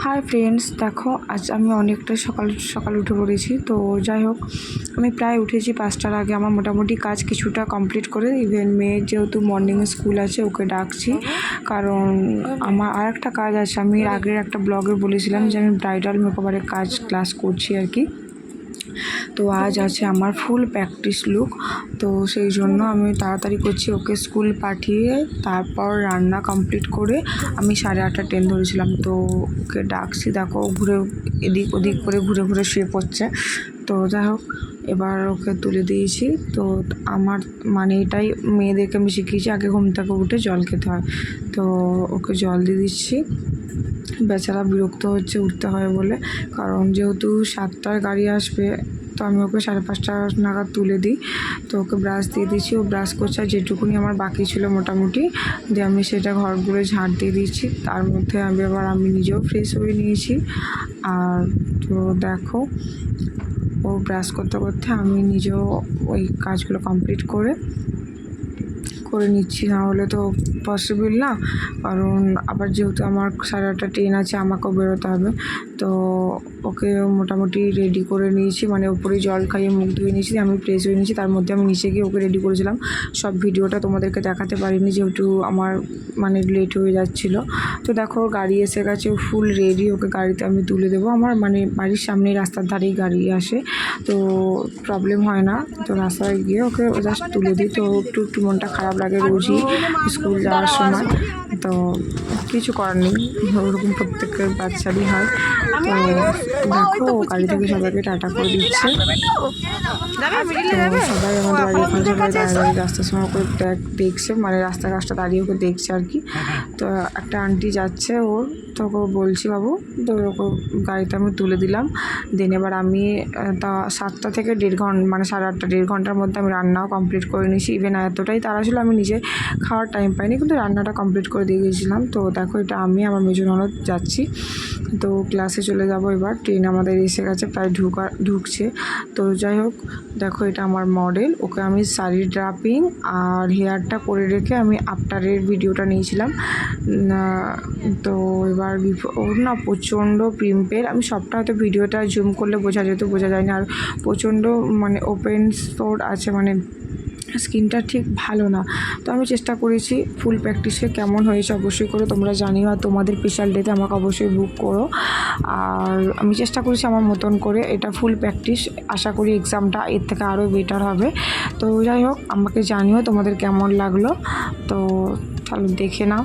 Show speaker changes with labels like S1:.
S1: Hi friends, দেখো, আজ আমি অনেকটা সকাল সকাল উঠে পড়েছি। তো যাই হোক, আমি প্রায় উঠেছি পাঁচটার আগে। আমার মোটামুটি কাজ কিছুটা কমপ্লিট করে ইভেন মেয়ের যেহেতু মর্নিং স্কুল আছে, ওকে ডাকছি। কারণ আমার আর একটা কাজ আছে, আমি আগের একটা ব্লগে বলেছিলাম যে আমি ব্রাইডাল মেকআপারের কাজ ক্লাস করছি আর কি। তো আজ আছে আমার ফুল প্র্যাকটিস লুক তো সেই জন্য আমি তাড়াতাড়ি করছি ওকে স্কুল পাঠিয়ে তারপর রান্না কমপ্লিট করে আমি সাড়ে আটটা ট্রেন ধরেছিলাম। তো ওকে ডাকছি, দেখো ঘুরে এদিক ওদিক করে ঘুরে ঘুরে শুয়ে পড়ছে। তো যাই হোক, এবার ওকে তুলে দিয়েছি। তো আমার মানে এটাই মেয়েদেরকে আমি শিখিয়েছি, আগে ঘুম থেকে উঠে জল খেতে হয়। তো ওকে জল দিয়ে দিচ্ছি। বেচারা বিরক্ত হচ্ছে, উঠতে হয় বলে। কারণ যেহেতু সাতটার গাড়ি আসবে, তো আমি ওকে সাড়ে পাঁচটা নাগাদ তুলে দিই। তো ওকে ব্রাশ দিয়ে দিচ্ছি, ও ব্রাশ করছে আর যেটুকুনি আমার বাকি ছিল মোটামুটি যে আমি সেটা ঘরগুলো ঝাড় দিয়ে দিচ্ছি। তার মধ্যে আমি আবার, আমি নিজেও ফ্রেশ হয়ে নিয়েছি। আর তো দেখো, ও ব্রাশ করতে করতে আমি নিজেও ওই কাজগুলো কমপ্লিট করে করে নিচ্ছি, না হলে তো পসিবল না। কারণ আবার যেহেতু আমার সাড়ে আটটা ট্রেন আছে, আমাকেও বেরোতে হবে। তো ওকে মোটামুটি রেডি করে নিয়েছি। মানে ওপরে জল খাইয়ে মুখ ধুয়ে নিয়েছি আমি ফ্রেশ হয়ে নিয়েছি। তার মধ্যে আমি নিচে গিয়ে ওকে রেডি করেছিলাম। সব ভিডিওটা তোমাদেরকে দেখাতে পারিনি যেহেতু আমার মানে লেট হয়ে যাচ্ছিল। তো দেখো গাড়ি এসে গেছে ফুল রেডি ওকে গাড়িতে আমি তুলে দেবো। আমার মানে বাড়ির সামনে রাস্তার ধারেই গাড়ি আসে তো প্রবলেম হয় না। তো রাস্তায় গিয়ে ওকে জাস্ট তুলে দিই। তো একটু একটু মনটা খারাপ লাগে রোজই স্কুল যাওয়ার সময়। তো কিছু করার নেই। ওরকম প্রত্যেকের বাচ্চারই হয়। তো দেখো ও গাড়ি থেকে সবাইকে টাটা করে দিচ্ছে। তো সবাই আমাদের বাড়ি ওখানে সবাই দাঁড়িয়ে রাস্তার সময় করে দেখ- দেখছে মানে রাস্তা কাজটা দাঁড়িয়ে ওকে দেখছে আর কি। তো একটা আন্টি যাচ্ছে ওর তো ওকে বলছি বাবু তো ওকে গাড়িতে আমি তুলে দিলাম। দেন এবার আমি তা সাতটা থেকে দেড় ঘণ্টা মানে সাড়ে আটটা দেড় ঘণ্টার মধ্যে আমি রান্নাও কমপ্লিট করে নিয়েছি। ইভেন এতটাই তারা ছিল আমি নিজে খাওয়ার টাইম পাইনি কিন্তু রান্নাটা কমপ্লিট করে দিয়ে গেছিলাম। তো দেখো এটা আমি, আমার মেজো ননদ যাচ্ছি। তো ক্লাসে চলে যাব এবার। ট্রেন আমাদের এসে গেছে, প্রায় ঢুকা, ঢুকছে। তো যাই হোক, দেখো এটা আমার মডেল ওকে আমি শাড়ি ড্রাপিং আর হেয়ারটা করে রেখে আমি আফটারের ভিডিওটা নিয়েছিলাম। তো এবার ওর না, প্রচণ্ড পিম্পের আমি সবটা হয়তো ভিডিওটা জুম করলে বোঝা যেত, বোঝা যায় না আর প্রচণ্ড মানে ওপেন স্পোর্ট আছে মানে স্কিনটা ঠিক ভালো না। তো আমি চেষ্টা করেছি ফুল প্র্যাকটিসে কেমন হয়েছে অবশ্যই করে, তোমরা জানিও আর তোমাদের স্পেশাল ডেতে আমাকে অবশ্যই বুক করো। আর আমি চেষ্টা করেছি আমার মতন করে এটা ফুল প্র্যাকটিস আশা করি এক্সামটা এর থেকে আরও বেটার হবে। তো যাই হোক, আমাকে জানিও তোমাদের কেমন লাগল। তো তাহলে দেখে নাও।